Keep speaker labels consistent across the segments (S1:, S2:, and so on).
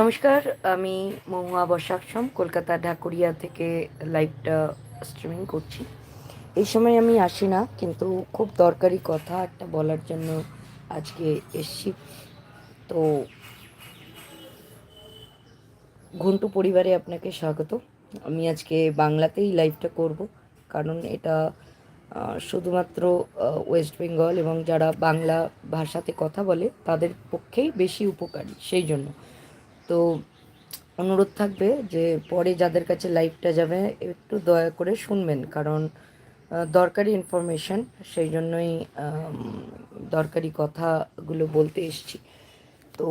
S1: নমস্কার, আমি মহুয়া বর্ষাক্ষম, কলকাতা ঢাকুরিয়া থেকে লাইভটা স্ট্রিমিং করছি। এই সময় আমি আসি না, কিন্তু খুব দরকারি কথা একটা বলার জন্য আজকে এসছি। তো ঘন্টু পরিবারে আপনাকে স্বাগত। আমি আজকে বাংলাতেই লাইভটা করব, কারণ এটা শুধুমাত্র ওয়েস্ট বেঙ্গল এবং যারা বাংলা ভাষাতে কথা বলে তাদের পক্ষেই বেশি উপকারী, সেই জন্য। তো অনুরোধ থাকবে যে পরে যাদের কাছে লাইভটা যাবে একটু দয়া করে শুনবেন। কারণ দরকারি ইনফরমেশন সেই জন্যই দরকারি কথাগুলো বলতে এসছি। তো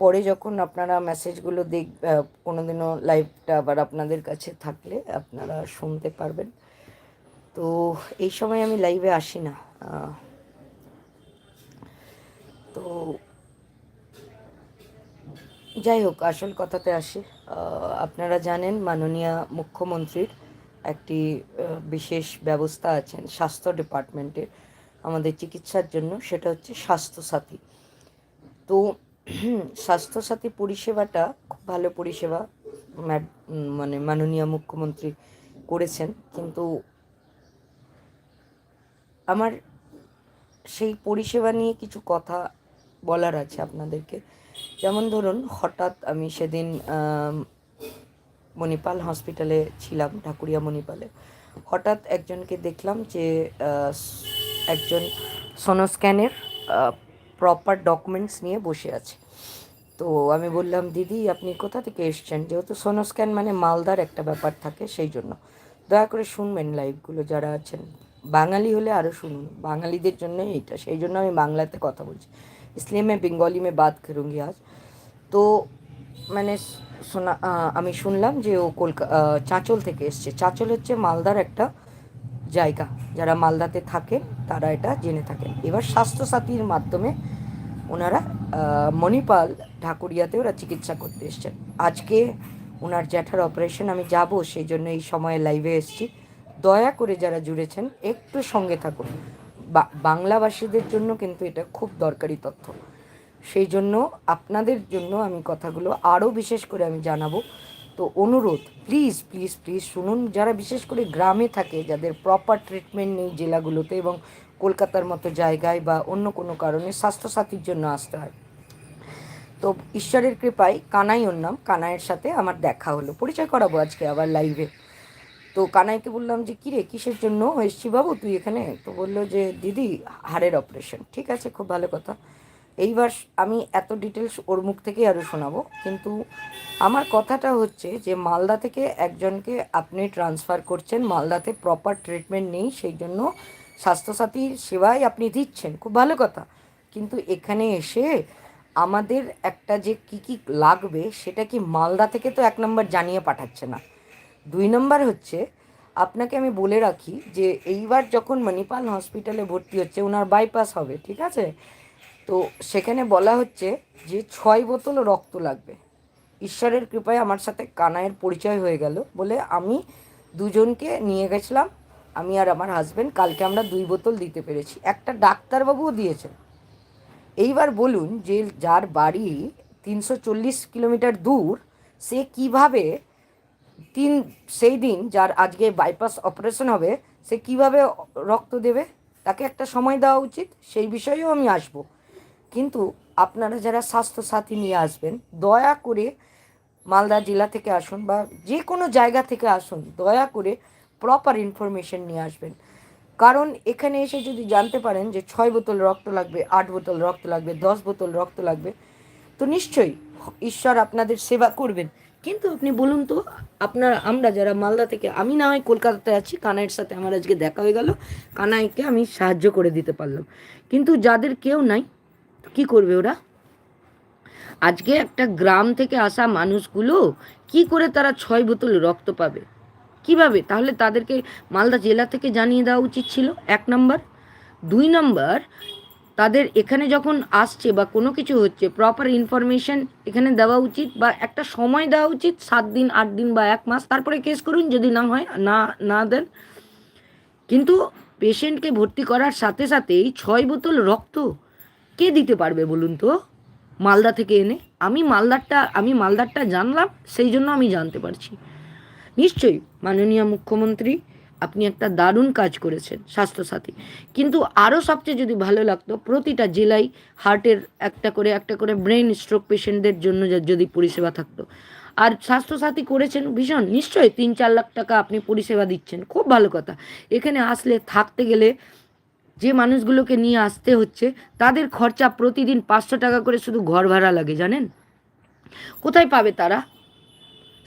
S1: পরে যখন আপনারা মেসেজগুলো দেখ আহ, কোনোদিনও লাইভটা আবার আপনাদের কাছে থাকলে আপনারা শুনতে পারবেন। তো এই সময় আমি লাইভে আসি না। তো যাই হোক আসল কথাতে আসি। আপনারা জানেন মাননীয় মুখ্যমন্ত্রীর একটি বিশেষ ব্যবস্থা আছেন স্বাস্থ্য ডিপার্টমেন্টের, আমাদের চিকিৎসার জন্য, সেটা হচ্ছে স্বাস্থ্যসাথী। তো স্বাস্থ্যসাথী পরিষেবাটা খুব ভালো পরিষেবা মানে মাননীয় মুখ্যমন্ত্রী করেছেন, কিন্তু আমার সেই পরিষেবা নিয়ে কিছু কথা বলার আছে আপনাদেরকে। যেমন ধরুন, হঠাৎ আমি সেদিন মণিপাল হসপিটালে ছিলাম, ঢাকুরিয়া মণিপালে। হঠাৎ একজনকে দেখলাম যে একজন সোনোস্ক্যানের প্রপার ডকুমেন্টস নিয়ে বসে আছে। তো আমি বললাম, দিদি, আপনি কোথা থেকে এসছেন? যেহেতু সোনোস্ক্যান মানে মালদার একটা ব্যাপার থাকে, সেই জন্য। দয়া করে শুনবেন লাইভগুলো, যারা আছেন। বাঙালি হলে আরও শুনুন। বাঙালিদের জন্য এইটা, সেই জন্য আমি বাংলাতে কথা বলছি। इसलिए मैं बेंगली में बात करूँगी आज তো মানে শোনা আহ, আমি শুনলাম যে ও কলকা আহ, চাঁচল থেকে এসছে চাঁচল হচ্ছে মালদার একটা জায়গা যারা মালদাতে থাকে তারা এটা জেনে থাকেন এবার স্বাস্থ্যসাথীর মাধ্যমে ওনারা আহ, মণিপাল ঢাকুরিয়াতে ওরা চিকিৎসা করতে এসছেন আজকে ওনার জ্যাঠার অপারেশন আমি যাব সেই জন্য এই সময়ে লাইভে এসেছি দয়া করে যারা জুড়েছেন একটু সঙ্গে থাকুন বা- বাংলাভাষীদের জন্য কিন্তু এটা খুব দরকারি তথ্য। সেই জন্য আপনাদের জন্য আমি কথাগুলো আরও বিশেষ করে আমি জানাব। তো অনুরোধ প্লিজ প্লিজ প্লিজ শুনুন। যারা বিশেষ করে গ্রামে থাকে, যাদের প্রপার ট্রিটমেন্ট নেই জেলাগুলোতে এবং কলকাতার মতো জায়গায় বা অন্য কোনো কারণে স্বাস্থ্যসাথীর জন্য আসতে হয়। তো ঈশ্বরের কৃপায় কানাই ওর নাম, কানাইয়ের সাথে আমার দেখা হলো। পরিচয় করাবো আজকে আবার লাইভে তো কানাইকে বললাম যে, কিরে, কিসের জন্য এসছি বাবু? তুই এখানে? তো বলল যে, দিদি, হাড়ের অপারেশন ঠিক আছে, খুব ভালো কথা। এইবার আমি এত ডিটেলস ওর মুখ থেকেই আরও শোনাবো। কিন্তু আমার কথাটা হচ্ছে যে, মালদা থেকে একজনকে আপনি ট্রান্সফার করছেন, মালদাতে প্রপার ট্রিটমেন্ট নেই, সেই জন্য স্বাস্থ্যসাথীর সেবাই আপনি দিচ্ছেন। খুব ভালো কথা। কিন্তু এখানে এসে আমাদের একটা যে কি কি লাগবে, সেটা কি মালদা থেকে তো এক নম্বর জানিয়ে পাঠাচ্ছে না। দুই নম্বর হচ্ছে, আপনাকে আমি বলে রাখি যে এইবার যখন মণিপাল হসপিটালে ভর্তি হচ্ছে ওনার বাইপাস হবে, ঠিক আছে? তো সেখানে বলা হচ্ছে যে ছয় বোতল রক্ত লাগবে। ঈশ্বরের কৃপায় আমার সাথে কানাইয়ের পরিচয় হয়ে গেল, বলে আমি দুজনকে নিয়ে গেছিলাম। আমি আর আমার হাজব্যান্ড কালকে আমরা দুই বোতল দিতে পেরেছি। একটা ডাক্তারবাবুও দিয়েছেন। এইবার বলুন যে যার বাড়ি তিনশো চল্লিশ কিলোমিটার দূর, সে কীভাবে তিন, সেই দিন যার আজকে বাইপাস অপারেশন হবে, সে কীভাবে রক্ত দেবে? তাকে একটা সময় দেওয়া উচিত, সেই বিষয়েও আমি আসব। কিন্তু আপনারা যারা স্বাস্থ্যসাথী নিয়ে আসবেন, দয়া করে মালদা জেলা থেকে আসুন বা যে কোনো জায়গা থেকে আসুন, দয়া করে প্রপার ইনফরমেশন নিয়ে আসবেন। কারণ এখানে এসে যদি জানতে পারেন যে ছয় বোতল রক্ত লাগবে, আট বোতল রক্ত লাগবে, দশ বোতল রক্ত লাগবে, তো নিশ্চয়ই ঈশ্বর আপনাদের সেবা করবেন। কিন্তু আপনি বলুন তো, আপনার, আমরা যারা মালদা থেকে, আমি না হয় কলকাতাতে আছি, কানাইয়ের সাথে আমার আজকে দেখা হয়ে গেল। কানাইকে আমি সাহায্য করে দিতে পারলাম। কিন্তু যাদের কেউ নাই, কি করবে ওরা? আজকে একটা গ্রাম থেকে আসা মানুষগুলো কি করে তারা ছয় বোতল রক্ত পাবে? কীভাবে? তাহলে তাদেরকে মালদা জেলা থেকে জানিয়ে দেওয়া উচিত ছিল। এক নম্বর। দুই নম্বর তাদের এখানে যখন আসছে বা কোনো কিছু হচ্ছে প্রপার ইনফরমেশন এখানে দেওয়া উচিত বা একটা সময় দেওয়া উচিত, সাত দিন, আট দিন বা এক মাস। তারপরে কেস করুন, যদি না হয়, না না দেন। কিন্তু পেশেন্টকে ভর্তি করার সাথে সাথেই ছয় বোতল রক্ত কে দিতে পারবে বলুন তো? মালদা থেকে এনে। আমি মালদারটা আমি মালদারটা জানলাম, সেই জন্য আমি জানতে পারছি। নিশ্চয়ই মাননীয় মুখ্যমন্ত্রী আপনি একটা দারুণ কাজ করেছেন, স্বাস্থ্যসাথী। কিন্তু আরও সবচেয়ে যদি ভালো লাগতো, প্রতিটা জেলায় হার্টের একটা করে একটা করে ব্রেন স্ট্রোক পেশেন্টদের জন্য যদি পরিষেবা থাকতো। আর স্বাস্থ্যসাথী করেছেন ভীষণ, নিশ্চয়ই তিন চার লাখ টাকা আপনি পরিষেবা দিচ্ছেন, খুব ভালো কথা। এখানে আসলে থাকতে গেলে যে মানুষগুলোকে নিয়ে আসতে হচ্ছে, তাদের খরচা প্রতিদিন পাঁচশো টাকা করে শুধু ঘর ভাড়া লাগে, জানেন? কোথায় পাবে তারা?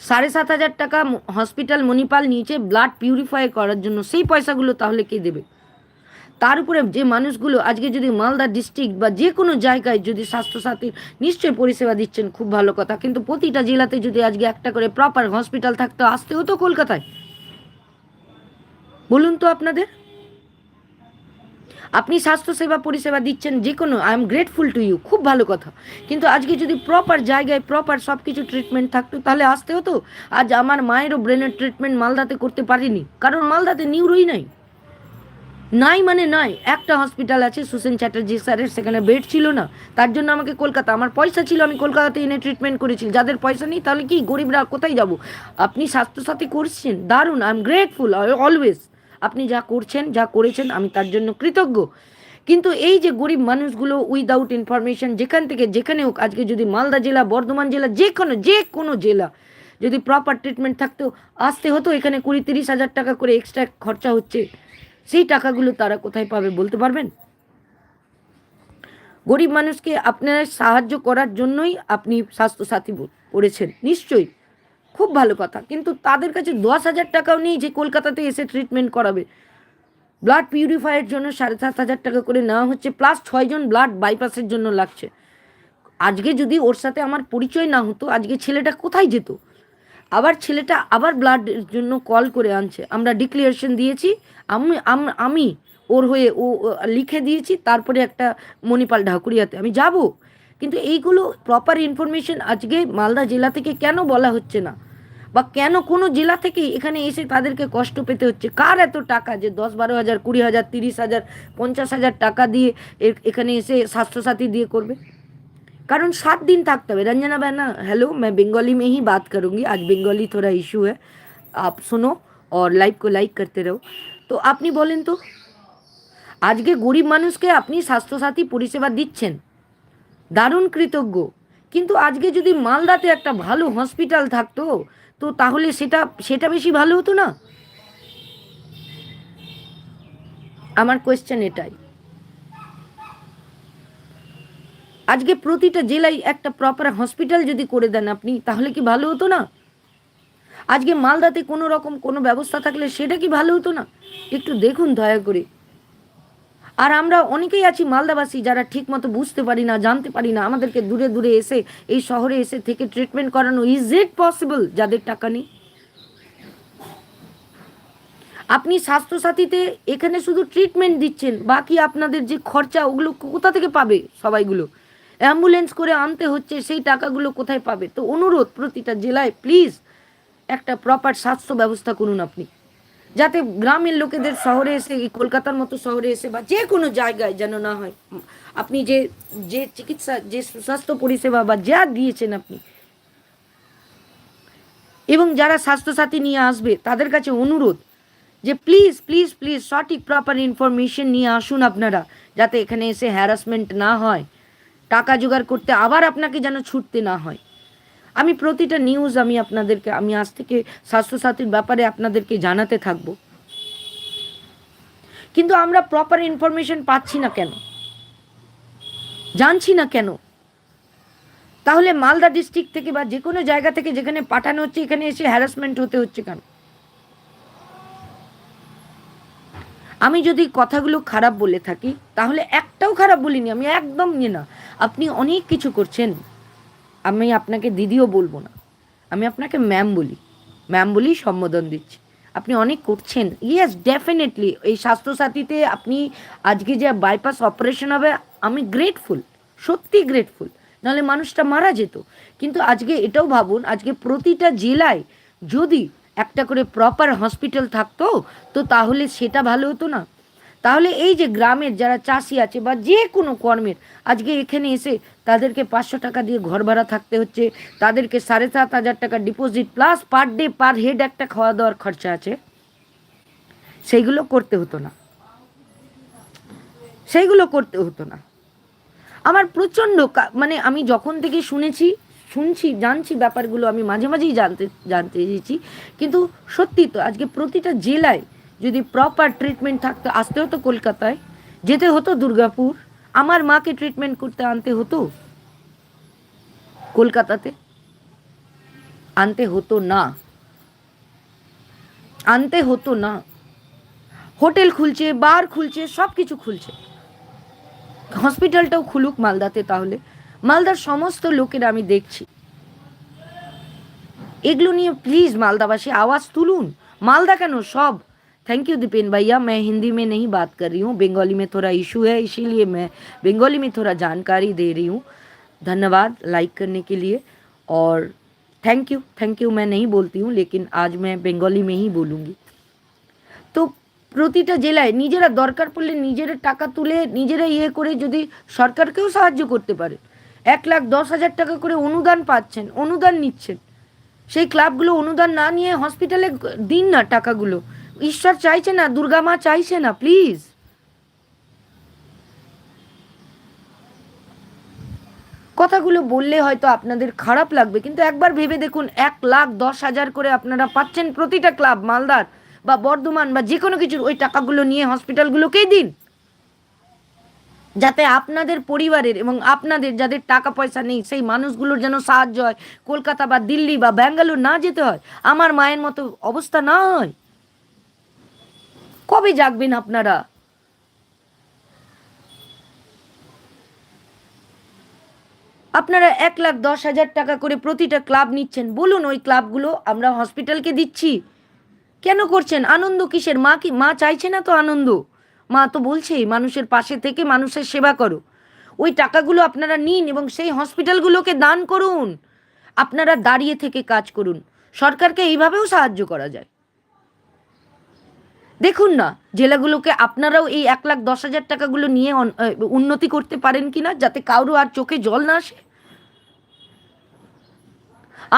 S1: সাড়ে সাত হাজার টাকা হসপিটাল মণিপাল নিয়েছে ব্লাড পিউরিফাই করার জন্য। সেই পয়সাগুলো তাহলে কে দেবে? তার উপরে যে মানুষগুলো আজকে যদি মালদা ডিস্ট্রিক্ট বা যে কোনো জায়গায় যদি স্বাস্থ্যসাথীর নিশ্চয়ই পরিষেবা দিচ্ছেন, খুব ভালো কথা। কিন্তু প্রতিটা জেলাতে যদি আজকে একটা করে প্রপার হসপিটাল থাকতো আসতে হতো কলকাতায়। বলুন তো আপনাদের। আপনি স্বাস্থ্যসেবা পরিষেবা দিচ্ছেন যে কোনো I am grateful to you খুব ভালো কথা। কিন্তু আজকে যদি প্রপার জায়গায় প্রপার সব কিছু ট্রিটমেন্ট থাকতো, তাহলে আসতে হতো আজ আমার মায়েরও ব্রেনের ট্রিটমেন্ট মালদাতে করতে পারিনি। কারণ মালদাতে নিউরোই নাই। নাই মানে নাই। একটা হসপিটাল আছে, সুসেন চ্যাটার্জি স্যারের, সেখানে বেড ছিল না। তার জন্য আমাকে কলকাতা, আমার পয়সা ছিল, আমি কলকাতাতে এনে ট্রিটমেন্ট করেছি। যাদের পয়সা নেই, তাহলে কি গরিবরা কোথায় যাব? আপনি স্বাস্থ্যসাথী করছেন? দারুণ আই এম গ্রেটফুল অলওয়েজ আপনি যা করছেন, যা করেছেন, আমি তার জন্য কৃতজ্ঞ। কিন্তু এই যে গরিব মানুষগুলো উইদাউট ইনফরমেশন যেখান থেকে যেখানে হোক, আজকে যদি মালদা জেলা, বর্ধমান জেলা, যে কোনো যে কোনো জেলা, যদি প্রপার ট্রিটমেন্ট থাকতো, আসতে হতো, এখানে কুড়ি তিরিশ হাজার টাকা করে এক্সট্রা খরচা হচ্ছে, সেই টাকাগুলো তারা কোথায় পাবে বলতে পারবেন? গরিব মানুষকে আপনারা সাহায্য করার জন্যই আপনি স্বাস্থ্যসাথী করেছেন, নিশ্চয়ই। খুব ভালো কথা। কিন্তু তাদের কাছে দশ হাজার টাকাও নেই যে কলকাতাতে এসে ট্রিটমেন্ট করাবে। ব্লাড পিউরিফাইয়ের জন্য সাড়ে সাত হাজার টাকা করে নেওয়া হচ্ছে প্লাস ছয়জন ব্লাড বাইপাসের জন্য লাগছে। আজকে যদি ওর সাথে আমার পরিচয় না হতো, আজকে ছেলেটা কোথায় যেত? আবার ছেলেটা আবার ব্লাডের জন্য কল করে আনছে। আমরা ডিক্লিয়ারেশন দিয়েছি, আমি আমি ওর হয়ে ও লিখে দিয়েছি, তারপরে একটা মণিপাল ঢাকুরিয়াতে। আমি যাব? কিন্তু এইগুলো প্রপার ইনফরমেশন আজকে মালদা জেলা থেকে কেন বলা হচ্ছে না বা কেন কোনো জেলা থেকে এখানে এসে তাদেরকে কষ্ট পেতে হচ্ছে কার এত টাকা যে দশ বারো হাজার কুড়ি হাজার তিরিশ হাজার পঞ্চাশ হাজার টাকা দিয়ে এ- এখানে এসে স্বাস্থ্যসাথী দিয়ে করবে कारण सात दिन থাকতে হবে रंजना बहना हेलो मैं बंगाली में ही बात करूंगी आज बंगाली थोड़ा इशू है आप सुनो और लाइव को लाइक करते रहो তো আপনি বলেন তো আজকে গরিব মানুষকে আপনি স্বাস্থ্যসাথী পরিষেবা দিচ্ছেন দারুণ কৃতজ্ঞ। কিন্তু আজকে যদি মালদাতে একটা ভালো হসপিটাল থাকতো, তো তাহলে সেটা সেটা বেশি ভালো হতো না? আমার কোয়েশ্চেন এটাই। আজকে প্রতিটা জেলায় একটা প্রপার হসপিটাল যদি করে দেন আপনি, তাহলে কি ভালো হতো না? আজকে মালদাতে কোনো রকম কোনো ব্যবস্থা থাকলে সেটা কি ভালো হতো না? একটু দেখুন দয়া করে। আর আমরা অনেকেই আছি মালদাবাসী যারা ঠিক মতো বুঝতে পারি না, জানতে পারি না। আমাদেরকে দূরে দূরে এসে, এই শহরে এসে থেকে ট্রিটমেন্ট করানো ইজ ইট পসিবল যাদের টাকা নেই? আপনি স্বাস্থ্যসাথীতে এখানে শুধু ট্রিটমেন্ট দিচ্ছেন, বাকি আপনাদের যে খরচা, ওগুলো কোথা থেকে পাবে সবাইগুলো? অ্যাম্বুলেন্স করে আনতে হচ্ছে, সেই টাকাগুলো কোথায় পাবে? তো অনুরোধ প্রতিটা জেলায় প্লিজ একটা প্রপার স্বাস্থ্য ব্যবস্থা করুন আপনি। যাতে গ্রামের লোকেদের শহরে এসে কলকাতার মতো শহরে এসে বা যে কোনো জায়গায় যেন না হয়, আপনি যে যে চিকিৎসা, যে সুস্বাস্থ্য পরিষেবা বা যা দিয়েছেন আপনি, এবং যারা স্বাস্থ্যসাথী নিয়ে আসবে, তাদের কাছে অনুরোধ যে প্লিজ প্লিজ প্লিজ সঠিক প্রপার ইনফরমেশন নিয়ে আসুন আপনারা, যাতে এখানে এসে হ্যারাসমেন্ট না হয়, টাকা জোগাড় করতে আবার আপনাকে যেন ছুটতে না হয়। আমি প্রতিটা নিউজ আমি আপনাদেরকে, আমি আজ থেকে স্বাস্থ্যসাথীর ব্যাপারে আপনাদেরকে জানাতে থাকব। কিন্তু আমরা প্রপার ইনফরমেশন পাচ্ছি না কেন? জানছি না কেন? তাহলে মালদা ডিস্ট্রিক্ট থেকে বা যে কোনো জায়গা থেকে যেখানে পাঠানো হচ্ছে, এখানে এসে হ্যারাসমেন্ট হতে হচ্ছে কেন? আমি যদি কথাগুলো খারাপ বলে থাকি, তাহলে একটাও খারাপ বলিনি, আমি একদম নিয়ে না। আপনি অনেক কিছু করছেন। আমি আপনাকে দিদিও বলব না। আমি আপনাকে ম্যাম বলি। ম্যাম বলেই সম্বোধন দিচ্ছি। আপনি অনেক করছেন। ইয়েস ডেফিনেটলি এই স্বাস্থ্যসাথীতে আপনি আজকে যে বাইপাস অপারেশন হবে, আমি গ্রেটফুল সত্যি গ্রেটফুল নাহলে মানুষটা মারা যেত। কিন্তু আজকে এটাও ভাবুন, আজকে প্রতিটা জেলায় যদি একটা করে প্রপার হসপিটাল থাকতো, তো তাহলে সেটা ভালো হতো না। তাহলে এই যে গ্রামের যারা চাষি আছে বা যে কোনো কর্মের, আজকে এখানে এসে তাদেরকে পাঁচশো টাকা দিয়ে ঘর ভাড়া থাকতে হচ্ছে, তাদেরকে সাড়ে সাত হাজার টাকা deposit plus per day per head একটা খাওয়া দাওয়ার খরচা আছে, সেইগুলো করতে হতো না। সেইগুলো করতে হতো না। আমার প্রচণ্ড মানে আমি যখন থেকে শুনেছি, শুনছি, জানছি ব্যাপারগুলো, আমি মাঝে মাঝেই জানতে জানতে চেয়েছি কিন্তু সত্যি তো আজকে প্রতিটা জেলায় যদি প্রপার ট্রিটমেন্ট থাকতো আসতে হতো কলকাতায়, যেতে হতো দুর্গাপুর, আমার মাকে ট্রিটমেন্ট করতে আনতে হতো? কলকাতাতে? আনতে হতো না। আনতে হতো না। হোটেল খুলছে, বার খুলছে সব কিছু খুলছে। হসপিটালটাও খুলুক মালদাতে তাহলে। মালদার সমস্ত লোকের আমি দেখছি। এগুলো নিয়ে প্লিজ মালদাবাসী, আওয়াজ তুলুন। মালদা কেন সব? थैंक यू दीपेन भैया मैं हिंदी में नहीं बात कर रही हूँ बंगाली में थोड़ा इशू है इसीलिए मैं बंगाली में थोड़ा जानकारी दे रही हूँ धन्यवाद लाइक करने के लिए और थैंक यू थैंक यू मैं नहीं बोलती हूँ लेकिन आज मैं बंगाली में ही बोलूँगी তো প্রতিটা জেলায় নিজেরা দরকার পড়লে নিজেরা টাকা তুলে নিজেরা ইয়ে করে যদি সরকারকেও সাহায্য করতে পারে এক লাখ দশ হাজার টাকা করে অনুদান পাচ্ছেন অনুদান নিচ্ছেন সেই ক্লাবগুলো অনুদান না নিয়ে হসপিটালে দিন না টাকাগুলো ঈশ্বর চাইছে না, দুর্গা মা চাইছে না প্লিজ কথাগুলো বললে হয়তো আপনাদের খারাপ লাগবে, কিন্তু একবার ভেবে দেখুন, এক লাখ দশ হাজার করে আপনারা পাচ্ছেন প্রতিটা ক্লাব, মালদার বা বর্ধমান বা যে কোনো কিছুর, ওই টাকাগুলো নিয়ে হসপিটালগুলোকেই দিন। যাতে আপনাদের পরিবারের এবং আপনাদের যাদের টাকা পয়সা নেই, সেই মানুষগুলোর যেন সাহায্য হয়, কলকাতা বা দিল্লি বা ব্যাঙ্গালোর না যেতে হয়, আমার মায়ের মতো অবস্থা না হয় কবে জাগবেন আপনারা? আপনারা এক লাখ দশ হাজার টাকা করে প্রতিটা ক্লাব নিচ্ছেন। বলুন, ওই ক্লাবগুলো আমরা হসপিটালকে দিচ্ছি। কেন করছেন? আনন্দ কিসের? মা কি, মা চাইছে না তো আনন্দ? মা তো বলছেই, মানুষের পাশে থেকে মানুষের সেবা করো। ওই টাকাগুলো আপনারা নিন এবং সেই হসপিটালগুলোকে দান করুন। আপনারা দাঁড়িয়ে থেকে কাজ করুন। সরকারকে এইভাবেও সাহায্য করা যায়। দেখুন না, জেলাগুলোকে আপনারাও এই এক লাখ দশ হাজার টাকাগুলো নিয়ে উন্নতি করতে পারেন কিনা যাতে কারও আর চোখে জল না আসে?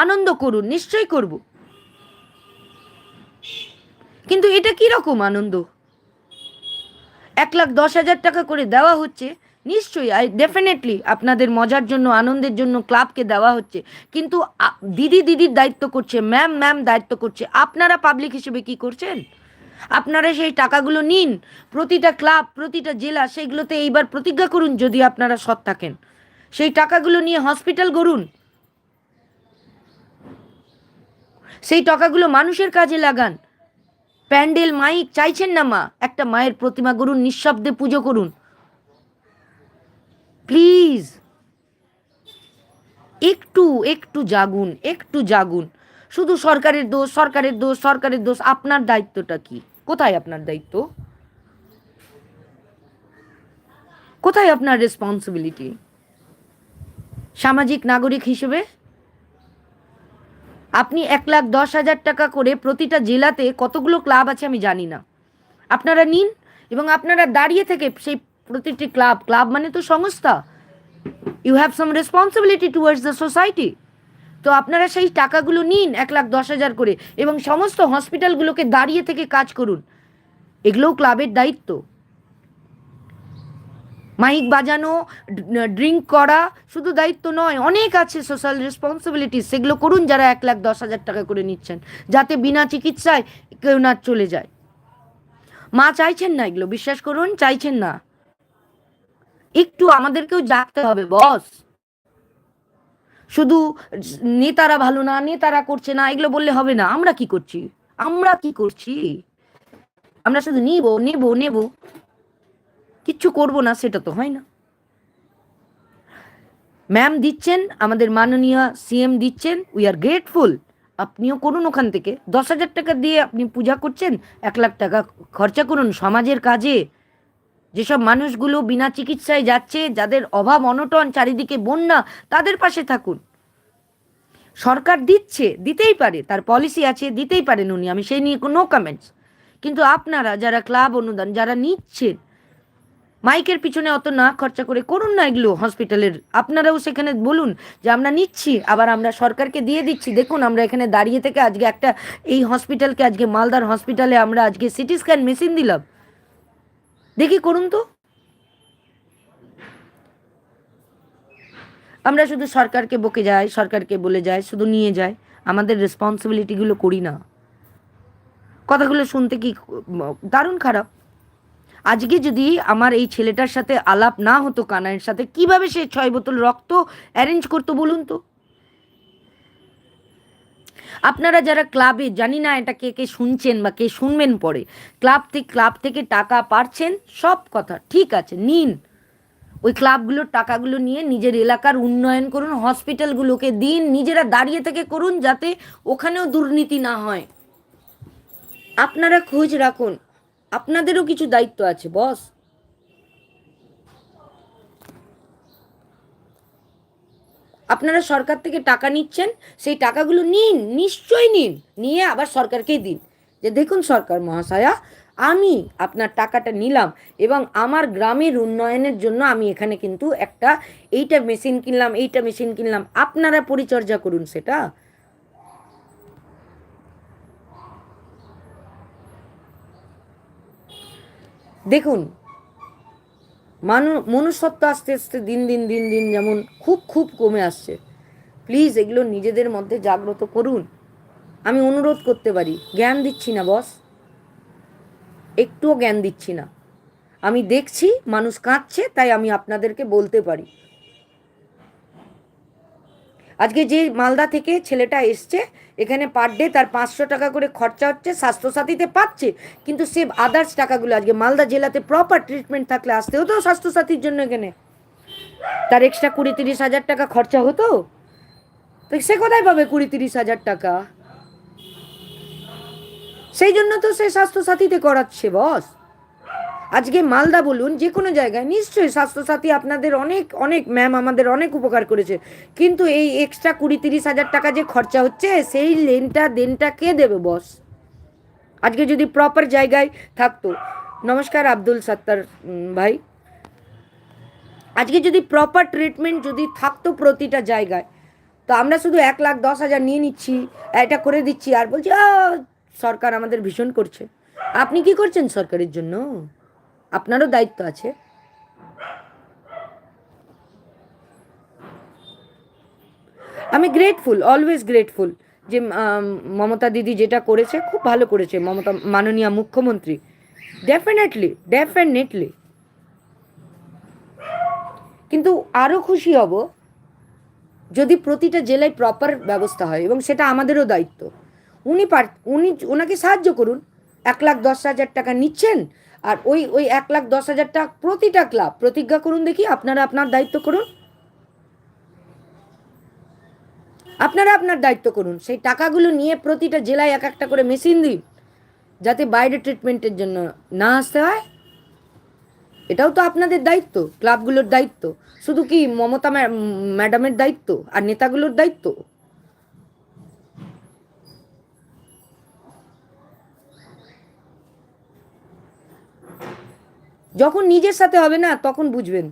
S1: আনন্দ করুন, নিশ্চয়ই করব। কিন্তু এটা কি রকম আনন্দ? এক লাখ দশ হাজার টাকা করে দেওয়া হচ্ছে, নিশ্চয়ই, আই ডেফিনেটলি আপনাদের মজার জন্য, আনন্দের জন্য ক্লাবকে দেওয়া হচ্ছে। কিন্তু দিদি দিদির দায়িত্ব করছে ম্যাম ম্যাম দায়িত্ব করছে। আপনারা পাবলিক হিসেবে কি করছেন? আপনারা সেই টাকাগুলো নিন, প্রতিটা ক্লাব, প্রতিটা জেলা, সেইগুলোতে এইবার প্রতিজ্ঞা করুন যদি আপনারা সৎ থাকেন। সেই টাকাগুলো নিয়ে হসপিটাল গড়ুন। সেই টাকাগুলো মানুষের কাজে লাগান। প্যান্ডেল মাইক চাইছেন না মা, একটা মায়ের প্রতিমা গড়ুন, নিঃশব্দে পুজো করুন। প্লিজ, একটু একটু জাগুন একটু জাগুন। শুধু সরকারের দোষ সরকারের দোষ সরকারের দোষ, আপনার দায়িত্বটা কি? কোথায় আপনার দায়িত্ব? কোথায় আপনার রেসপন্সিবিলিটি সামাজিক নাগরিক হিসেবে? আপনি এক লাখ দশ হাজার টাকা করে প্রতিটা জেলাতে কতগুলো ক্লাব আছে আমি জানি না। আপনারা নিন এবং আপনারা দাঁড়িয়ে থেকে সেই প্রতিটি ক্লাব ক্লাব মানে তো সংস্থা। You have some responsibility towards the society তো আপনারা সেই টাকাগুলো নিন এক লাখ দশ হাজার করে এবং সমস্ত হসপিটালগুলোকে দাঁড়িয়ে থেকে কাজ করুন। এগুলোও ক্লাবের দায়িত্ব। মাইক বাজানো, ড্রিঙ্ক করা শুধু দায়িত্ব নয়, অনেক আছে সোশ্যাল রেসপন্সিবিলিটি সেগুলো করুন যারা এক লাখ দশ হাজার টাকা করে নিচ্ছেন, যাতে বিনা চিকিৎসায় কেউ না চলে যায়। মা চাইছেন না এগুলো, বিশ্বাস করুন, চাইছেন না। একটু আমাদেরকেও জাগতে হবে, বস। শুধু নেতারা ভালো না নেতারা করছে না, এগুলো বললে হবে না। আমরা কি করছি? আমরা কি করছি? আমরা শুধু নিব, নেব নেব। কিচ্ছু করব না, সেটা তো হয় না। ম্যাম দিচ্ছেন, আমাদের মাননীয় সিএম দিচ্ছেন উই আর গ্রেটফুল আপনিও করুন ওখান থেকে। দশ হাজার টাকা দিয়ে আপনি পূজা করছেন, এক লাখ টাকা খরচা করুন সমাজের কাজে। যেসব মানুষগুলো বিনা চিকিৎসায় যাচ্ছে, যাদের অভাব অনটন, চারিদিকে বন্যা, তাদের পাশে থাকুন। সরকার দিচ্ছে, দিতেই পারে, তার পলিসি আছে, দিতেই পারেন উনি, আমি সেই নিয়ে কোনো কমেন্টস কিন্তু আপনারা যারা ক্লাব অনুদান, যারা নিচ্ছেন, মাইকের পিছনে অত না খরচা করে করুন না এগুলো হসপিটালের আপনারাও সেখানে বলুন যে আমরা নিচ্ছি, আবার আমরা সরকারকে দিয়ে দিচ্ছি। দেখুন, আমরা এখানে দাঁড়িয়ে থেকে আজকে একটা এই হসপিটালকে আজকে মালদার হসপিটালে আমরা আজকে সিটি স্ক্যান মেশিন দিলাম। দেখি করুন তো। আমরা শুধু সরকারকে বকে যাই, সরকারকে বলে যাই, শুধু নিয়ে যাই। আমাদের রেসপন্সিবিলিটিগুলো করি না। কথাগুলো শুনতে কি দারুণ খারাপ। আজকে যদি আমার এই ছেলেটার সাথে আলাপ না হতো, কানাইয়ের সাথে, কীভাবে সে ছয় বোতল রক্ত অ্যারেঞ্জ করতো বলুন তো? আপনারা যারা ক্লাবে, জানি না এটা কে কে শুনছেন বা কে শুনবেন পরে, ক্লাব থেকে ক্লাব থেকে টাকা পাচ্ছেন সব কথা, ঠিক আছে, নিন। ওই ক্লাবগুলোর টাকাগুলো নিয়ে নিজের এলাকার উন্নয়ন করুন, হসপিটালগুলোকে দিন, নিজেরা দাঁড়িয়ে থেকে করুন যাতে ওখানেও দুর্নীতি না হয়। আপনারা খোঁজ রাখুন। আপনাদেরও কিছু দায়িত্ব আছে, বস। আপনারা সরকার থেকে টাকা নিচ্ছেন, সেই টাকাগুলো নিন, নিশ্চয়ই নিন। নিয়ে আবার সরকারকেই দিন। যে দেখুন সরকার মহাশয়া, আমি আপনার টাকাটা নিলাম এবং আমার গ্রামের উন্নয়নের জন্য আমি এখানে কিন্তু একটা এইটা মেশিন কিনলাম, এইটা মেশিন কিনলাম। আপনারা পরিচর্যা করুন সেটা। দেখুন মানু, মনুষ্যত্ব আস্তে আস্তে দিন দিন দিন দিন যেমন খুব খুব কমে আসছে। প্লিজ এগুলো নিজেদের মধ্যে জাগ্রত করুন। আমি অনুরোধ করতে পারি, জ্ঞান দিচ্ছি না বস একটুও জ্ঞান দিচ্ছি না। আমি দেখছি, মানুষ কাঁদছে, তাই আমি আপনাদেরকে বলতে পারি। আজকে যে মালদা থেকে ছেলেটা এসছে, এখানে পার ডে তার পাঁচশো টাকা করে খরচা হচ্ছে, স্বাস্থ্যসাথীতে পাচ্ছে। কিন্তু সে আদার্স টাকাগুলো, আজকে মালদা জেলাতে প্রপার ট্রিটমেন্ট থাকলে আসতে হতো স্বাস্থ্যসাথীর জন্য এখানে? তার এক্সট্রা কুড়ি তিরিশ হাজার টাকা খরচা হতো? তো সে কোথায় পাবে কুড়ি তিরিশ হাজার টাকা? সেই জন্য তো সে স্বাস্থ্যসাথীতে করাচ্ছে বস আজকে মালদা বলুন যে কোনো জায়গায় নিশ্চয়ই স্বাস্থ্যসাথী আপনাদের অনেক অনেক ম্যাম আমাদের অনেক উপকার করেছে। কিন্তু এই এক্সট্রা কুড়ি তিরিশ হাজার টাকা যে খরচা হচ্ছে সেই লেনটা দেনটা কে দেবে বস আজকে যদি প্রপার জায়গায় থাকতো। নমস্কার আব্দুল সত্তার ভাই। আজকে যদি প্রপার ট্রিটমেন্ট যদি থাকতো প্রতিটা জায়গায় তো আমরা শুধু এক লাখ দশ হাজার নিয়ে নিচ্ছি এটা করে দিচ্ছি আর বলছি "আ, সরকার আমাদের ভীষণ করছে। আপনি কি করছেন সরকারের জন্য? আপনারও দায়িত্ব আছে। আমি গ্রেটফুল অলওয়েজ গ্রেটফুল যে মমতা দিদি যেটা করেছে, খুব ভালো করেছে মমতা, মাননীয় মুখ্যমন্ত্রী। ডেফিনেটলি ডেফিনেটলি কিন্তু আরও খুশি হব যদি প্রতিটা জেলায় প্রপার ব্যবস্থা হয় এবং সেটা আমাদেরও দায়িত্ব। উনি পার, উনি ওনাকে সাহায্য করুন। এক লাখ দশ হাজার টাকা নিচ্ছেন আর ওই ওই এক লাখ দশ হাজার টাকা প্রতিটা ক্লাব, প্রতিজ্ঞা করুন দেখি আপনারা আপনার দায়িত্ব করুন। আপনারা আপনার দায়িত্ব করুন। সেই টাকাগুলো নিয়ে প্রতিটা জেলায় এক একটা করে মেশিন দিন, যাতে বাইরে ট্রিটমেন্টের জন্য না আসতে হয়। এটাও তো আপনাদের দায়িত্ব, ক্লাবগুলোর দায়িত্ব। শুধু কি মমতা ম্যা- ম্যাডামের দায়িত্ব আর নেতাগুলোর দায়িত্ব? যখন নিজের সাথে হবে না, তখন বুঝবেন।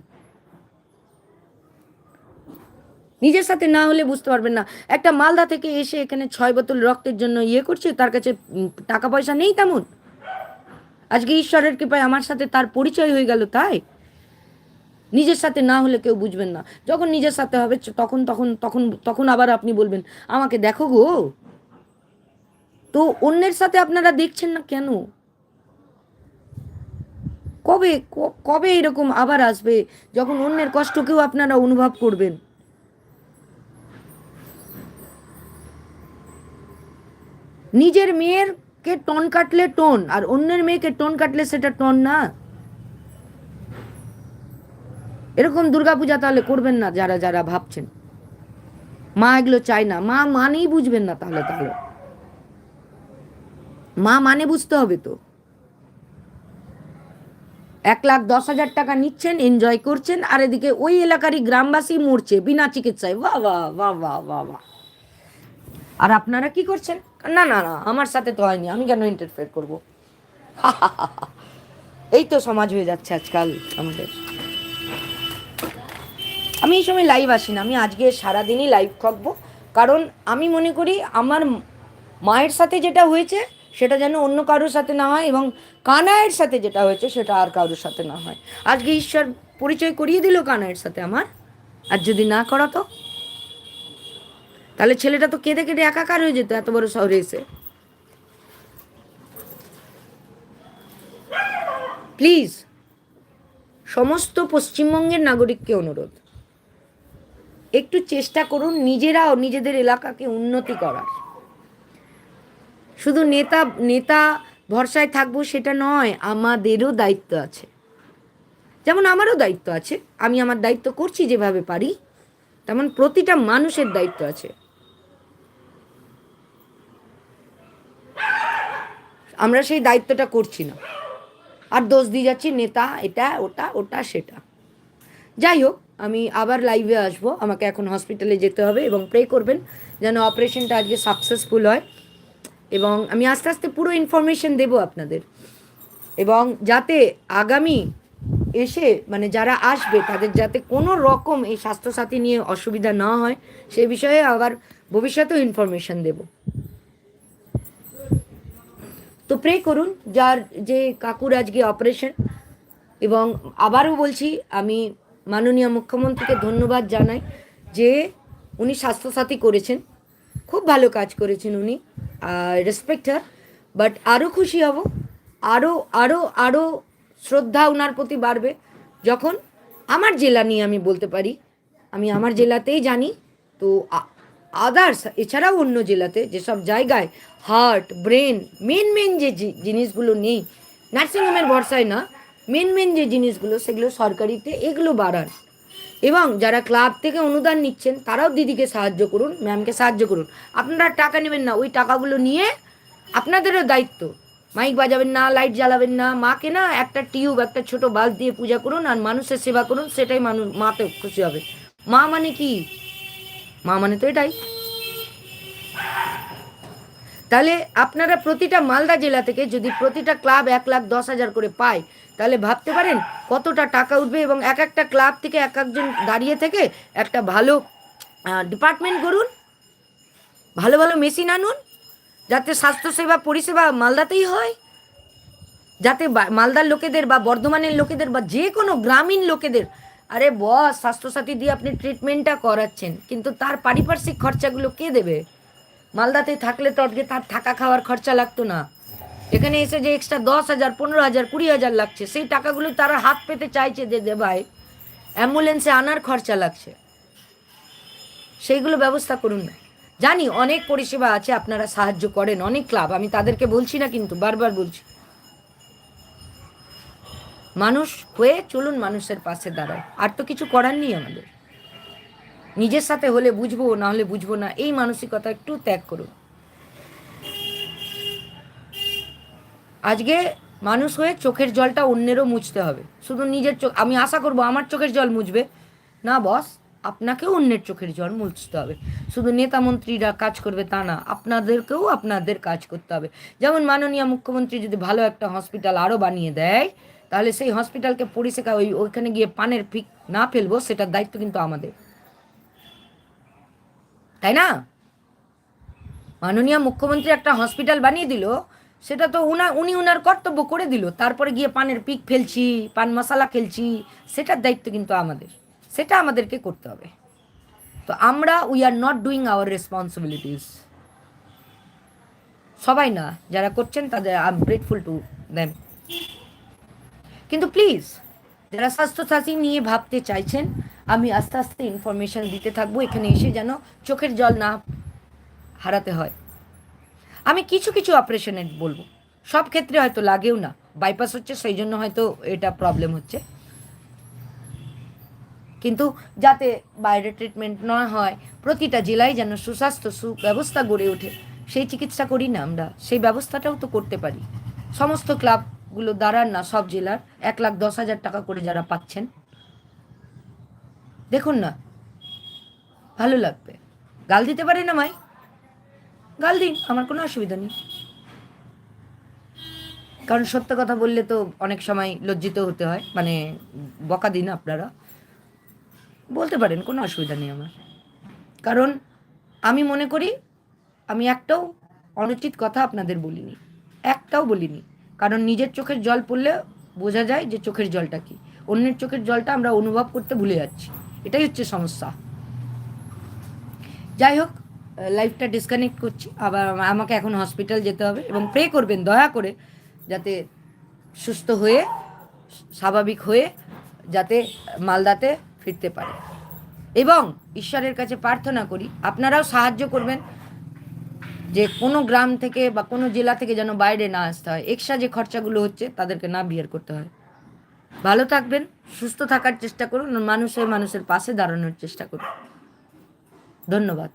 S1: নিজের সাথে না হলে বুঝতে পারবেন না। একটা মালদা থেকে এসে এখানে ছয় বোতল রক্তের জন্য ইয়ে করছে, তার কাছে টাকা পয়সা নেই তেমন। আজকে ঈশ্বরের কৃপায় আমার সাথে তার পরিচয় হয়ে গেল তাই। নিজের সাথে না হলে কেউ বুঝবেন না। যখন নিজের সাথে হবে তখন তখন তখন তখন আবার আপনি বলবেন, আমাকে দেখো গো। তো অন্যের সাথে আপনারা দেখছেন না কেন? কবে, ক- কবে এরকম আবার আসবে যখন অন্যের কষ্টকেও আপনারা অনুভব করবেন? নিজের মেয়েরকে টন কাটলে টন, আর অন্যের মেয়েকে টোন কাটলে সেটা টন না? এরকম দুর্গাপূজা তাহলে করবেন না যারা যারা ভাবছেন। মা এগুলো চায় না। মা মানেই বুঝবেন না তাহলে তাহলে। মা মানে বুঝতে হবে তো। এক লাখ দশ হাজার টাকা নিচ্ছেন এনজয় করছেন, আর এদিকে ওই এলাকারই গ্রামবাসী মরছে বিনা চিকিৎসায়। বাহ বাহ বাহ বাহ বাহ আর আপনারা কি করছেন? না না না, আমার সাথে তো হয়নি, আমি কেন ইন্টারফেয়ার করব? এই তো সমাজ হয়ে যাচ্ছে আজকাল আমাদের। আমি এই সময় লাইভ আসি না, আমি আজকে সারাদিনই লাইভ থাকব। কারণ আমি মনে করি আমার মায়ের সাথে যেটা হয়েছে সেটা যেন অন্য কারোর সাথে না হয় এবং কানায়ের সাথে যেটা হয়েছে সেটা আর কারোর সাথে না হয়। আজকে ঈশ্বর পরিচয় করিয়ে দিল কানায়ের সাথে আমার। আর যদি না করাতো? তাহলে ছেলেটা তো কেঁদে কেঁদে একাকার হয়ে যেত, এত বড় শহরে এসে। প্লিজ সমস্ত পশ্চিমবঙ্গের নাগরিককে অনুরোধ। একটু চেষ্টা করুন নিজেরাও নিজেদের এলাকাকে উন্নতি করার। শুধু নেতা নেতা ভরসায় থাকব সেটা নয়, আমাদেরও দায়িত্ব আছে। যেমন আমারও দায়িত্ব আছে, আমি আমার দায়িত্ব করছি যেভাবে পারি, তেমন প্রতিটা মানুষের দায়িত্ব আছে। আমরা সেই দায়িত্বটা করছি না। আর দোষ দিয়ে যাচ্ছি, নেতা এটা, ওটা ওটা, সেটা। যাই হোক, আমি আবার লাইভে আসব, আমাকে এখন হসপিটালে যেতে হবে এবং প্রে করবেন যেন অপারেশনটা আজকে সাকসেসফুল হয়। এবং আমি আস্তে আস্তে পুরো ইনফরমেশন দেবো আপনাদের। এবং যাতে আগামী এসে মানে যারা আসবে, তাদের যাতে কোনো রকম এই স্বাস্থ্যসাথী নিয়ে অসুবিধা না হয়, সে বিষয়ে আবার ভবিষ্যতেও ইনফরমেশন দেব। তো প্রে করুন, যার যে কাকুর আজকে অপারেশন এবং আবারও বলছি, আমি মাননীয় মুখ্যমন্ত্রীকে ধন্যবাদ জানাই যে উনি স্বাস্থ্যসাথী করেছেন। খুব ভালো কাজ করেছেন উনি রেসপেক্ট হার বাট আরও খুশি হব আরও আরও আরও শ্রদ্ধা ওনার প্রতি বাড়বে। যখন আমার জেলা নিয়ে আমি বলতে পারি, আমি আমার জেলাতেই জানি, তো আদার্স এছাড়াও অন্য জেলাতে যেসব জায়গায় হার্ট ব্রেন মেন মেন যে জিনিসগুলো নেই নার্সিংহোমের ভরসায় না মেন মেন যে জিনিসগুলো, সেগুলো সরকারিতে এগুলো বাড়ান এবং যারা ক্লাব থেকে অনুদান নিচ্ছেন, তারাও দিদিকে সাহায্য করুন, ম্যামকে সাহায্য করুন। আপনারা টাকা নেবেন না, ওই টাকাগুলো নিয়ে আপনাদেরও দায়িত্ব। মাইক বাজাবেন না, লাইট জ্বালাবেন না, মাকে না একটা টিউব, একটা ছোট বাল্ব দিয়ে পূজা করুন আর মানুষের সেবা করুন, সেটাই মানুষ, মাতে খুশি হবে। মা মানে কি? মা মানে তো এটাই। তাহলে আপনারা প্রতিটা মালদা জেলা থেকে যদি প্রতিটা ক্লাব এক লাখ দশ হাজার করে পায় তাহলে ভাবতে পারেন কতটা টাকা উঠবে এবং এক একটা ক্লাব থেকে এক একজন দাঁড়িয়ে থেকে একটা ভালো ডিপার্টমেন্ট করুন ভালো ভালো মেশিন আনুন, যাতে স্বাস্থ্যসেবা পরিষেবা মালদাতেই হয়, যাতে মালদার লোকেদের বা বর্ধমানের লোকেদের বা যে কোনো গ্রামীণ লোকেদের, আরে বস, স্বাস্থ্যসাথী দিয়ে আপনি ট্রিটমেন্টটা করাচ্ছেন, কিন্তু তার পারিপার্শ্বিক খরচাগুলো কে দেবে? মালদাতে থাকলে তো আজকে তার থাকা খাওয়ার খরচা লাগতো না। এখানে এসে যে এক্সট্রা দশ হাজার, পনেরো হাজার, কুড়ি হাজার লাগছে, সেই টাকাগুলো তারা হাত পেতে চাইছে যে দে ভাই অ্যাম্বুলেন্সে আনার খরচা লাগছে। সেইগুলো ব্যবস্থা করুন না। জানি অনেক পরিষেবা আছে, আপনারা সাহায্য করেন, অনেক ক্লাব আমি তাদেরকে বলছি না কিন্তু, বারবার বলছি। মানুষ হয়ে চলুন মানুষের পাশে দাঁড়ায় আর তো কিছু করার নেই আমাদের। নিজের সাথে হলে বুঝব, না হলে বুঝব না, এই মানসিকতা একটু ত্যাগ করুন। আজকে মানুষ হয়ে চোখের জলটা অন্যেরও মুছতে হবে। শুধু নিজের চোখ আমি আশা করব আমার চোখের জল মুছবে। না, বস, আপনাকেও অন্যের চোখের জল মুছতে হবে। শুধু নেতা মন্ত্রীরা কাজ করবে তা না, আপনাদেরকেও আপনাদের কাজ করতে হবে। যেমন মাননীয় মুখ্যমন্ত্রী যদি ভালো একটা হসপিটাল আরও বানিয়ে দেয়, তাহলে সেই হসপিটালকে পরিষেবা ওই ওইখানে গিয়ে পানের ফিক না ফেলব, সেটার দায়িত্ব কিন্তু আমাদের। তাই না? মাননীয় মুখ্যমন্ত্রী একটা হসপিটাল বানিয়ে দিল সেটা তো উনা, উনি উনার কর্তব্য করে দিল। তারপরে গিয়ে পানের পিক ফেলছি, পান মশলা খেলছি, সেটার দায়িত্ব কিন্তু আমাদের। সেটা আমাদেরকে করতে হবে। তো আমরা we are not doing our responsibilities সবাই না, যারা করছেন তাদের I am grateful to them কিন্তু প্লিজ যারা স্বাস্থ্যসাথী নিয়ে ভাবতে চাইছেন, আমি আস্তে আস্তে ইনফরমেশন দিতে থাকব। এখানে এসে যেন চোখের জল না হারাতে হয়। আমি কিছু কিছু অপারেশনের বলব। সব ক্ষেত্রে হয়তো লাগেও না। বাইপাস হচ্ছে, সেই জন্য হয়তো এটা প্রবলেম হচ্ছে। কিন্তু যাতে বাইরে ট্রিটমেন্ট না হয়, প্রতিটা জেলায় যেন সুস্বাস্থ্য সুব্যবস্থা গড়ে ওঠে, সেই চিকিৎসা করি না আমরা। সেই ব্যবস্থাটাও তো করতে পারি। সমস্ত ক্লাবগুলো দাঁড়ান না সব জেলার। এক লাখ দশ হাজার টাকা করে যারা পাচ্ছেন। দেখুন না, ভালো লাগবে। গাল দিতে পারে না মাই? গাল দিন, আমার কোনো অসুবিধা নেই। কারণ সত্য কথা বললে তো অনেক সময় লজ্জিত হতে হয় মানে বকা দিন আপনারা। বলতে পারেন, কোনো অসুবিধা নেই আমার। কারণ আমি মনে করি, আমি একটাও অনুচিত কথা আপনাদের বলিনি, একটাও বলিনি। কারণ নিজের চোখের জল পড়লে বোঝা যায় যে চোখের জলটা কি। অন্যের চোখের জলটা আমরা অনুভব করতে ভুলে যাচ্ছি। এটাই হচ্ছে সমস্যা। যাই হোক লাইফটা ডিসকানেক্ট করছি। আবার আমাকে এখন হসপিটাল যেতে হবে এবং প্রে করবেন, দয়া করে যাতে সুস্থ হয়ে, স্বাভাবিক হয়ে যাতে মালদাতে ফিরতে পারে। এবং ঈশ্বরের কাছে প্রার্থনা করি, আপনারাও সাহায্য করবেন যে কোনো গ্রাম থেকে বা কোনো জেলা থেকে যেন বাইরে না আসতে হয়। এক্সট্রা যে খরচাগুলো হচ্ছে, তাদেরকে না বিয়ার করতে হয়। ভালো থাকবেন, সুস্থ থাকার চেষ্টা করুন, মানুষের মানুষের পাশে দাঁড়ানোর চেষ্টা করুন। ধন্যবাদ।